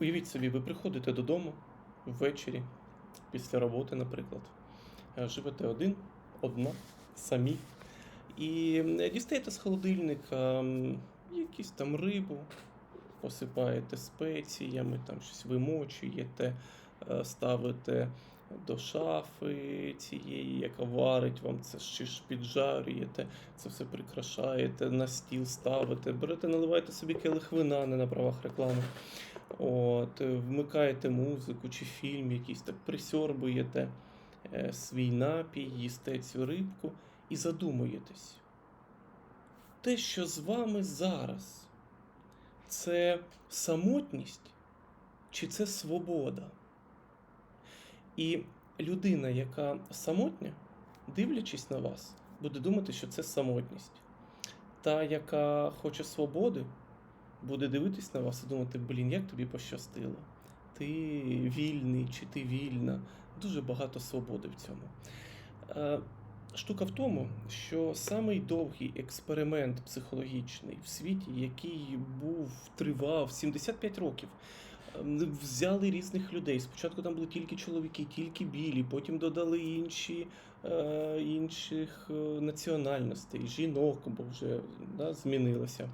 Уявіть собі, ви приходите додому ввечері, після роботи, наприклад, е, живете один, одна, самі, і дістаєте з холодильника м, якусь там рибу, посипаєте спеціями, там щось вимочуєте, е, ставите до шафи цієї, яка варить вам це чи ж піджарюєте, це все прикрашаєте, на стіл ставите, берете, наливаєте собі келих вина, не на правах реклами. От, е, вмикаєте музику чи фільм якийсь, так присьорбуєте е, свій напій, їсте цю рибку і задумуєтесь. Те, що з вами зараз, це самотність чи це свобода? І людина, яка самотня, дивлячись на вас, буде думати, що це самотність. Та, яка хоче свободи, буде дивитись на вас і думати, блін, як тобі пощастило. Ти вільний чи ти вільна. Дуже багато свободи в цьому. Е, Штука в тому, що самий довгий експеримент психологічний в світі, який був тривав 75 років. ем, Взяли різних людей. Спочатку там були тільки чоловіки, тільки білі, потім додали інші, е, інших е, національностей, жінок, бо вже да, змінилося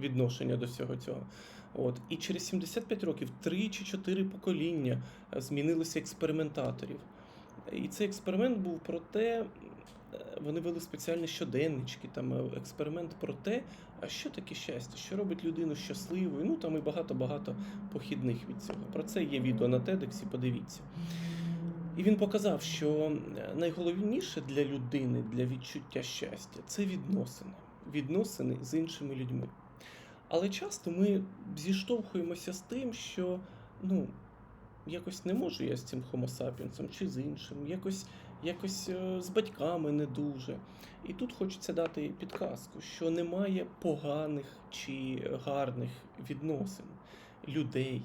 відношення до всього цього. От. І через 75 років, 3 чи 4 покоління е, змінилося експериментаторів. І цей експеримент був про те, е, вони вели спеціальні щоденнички, там е, експеримент про те, а що таке щастя, що робить людину щасливою, ну там і багато-багато похідних від цього. Про це є відео на TEDx, подивіться. І він показав, що е, найголовніше для людини, для відчуття щастя це відносини. Відносини з іншими людьми. Але часто ми зіштовхуємося з тим, що ну, якось не можу я з цим sapiens чи з іншим, якось, якось е, з батьками не дуже. І тут хочеться дати підказку, що немає поганих чи гарних відносин людей.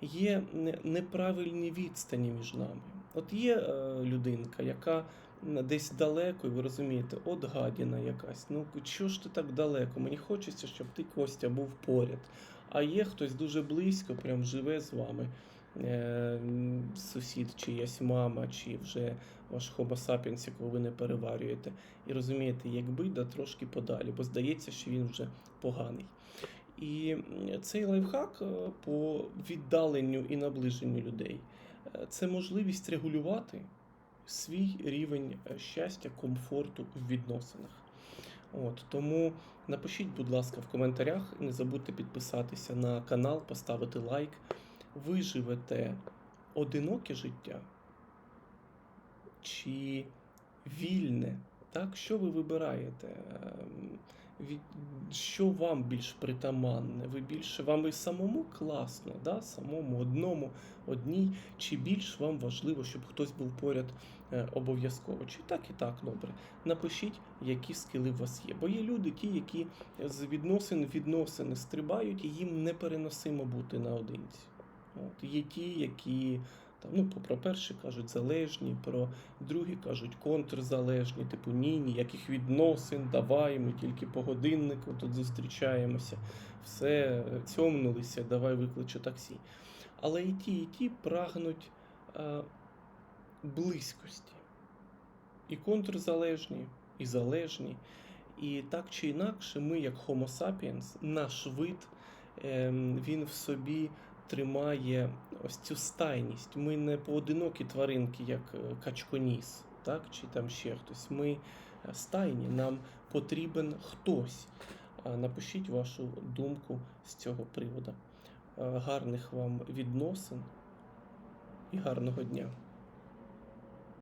Є неправильні відстані між нами. От є е, людинка, яка десь далеко, і ви розумієте, от гадіна якась. Ну чого ж ти так далеко? Мені хочеться, щоб ти Костя був поряд. А є хтось дуже близько, прям живе з вами. Е, сусід, чиясь мама, чи вже ваш sapiens, якого ви не переварюєте. І розумієте, якби да трошки подалі, бо здається, що він вже поганий. І цей лайфхак е, по віддаленню і наближенню людей е, це можливість регулювати свій рівень е, щастя, комфорту в відносинах. От, тому напишіть, будь ласка, в коментарях, не забудьте підписатися на канал, поставити лайк. Ви живете одиноке життя чи вільне? Так, що ви вибираєте? Ем, Що вам більш притаманне? Ви більше вам і самому класно, да? самому одному, одній, чи більш вам важливо, щоб хтось був поряд е, обов'язково? Чи так і так добре? Напишіть, які скили у вас є. Бо є люди, ті, які з відносин відносини стрибають, і їм непереносимо бути наодинці. От, є ті, які там, ну, про перші кажуть залежні, про другі кажуть контрзалежні, типу ні, ніяких відносин, давай, ми тільки по годиннику тут зустрічаємося, все, цьомнулися, давай викличу таксі. Але і ті, і ті прагнуть е, близькості. І контрзалежні, і залежні. І так чи інакше, ми, як Homo sapiens, наш вид, ем, він в собі тримає ось цю стайність. Ми не поодинокі тваринки, як е, качконіс, так? чи там ще хтось. Ми е, стайні, нам потрібен хтось. Напишіть вашу думку з цього приводу. Е, Гарних вам відносин і гарного дня!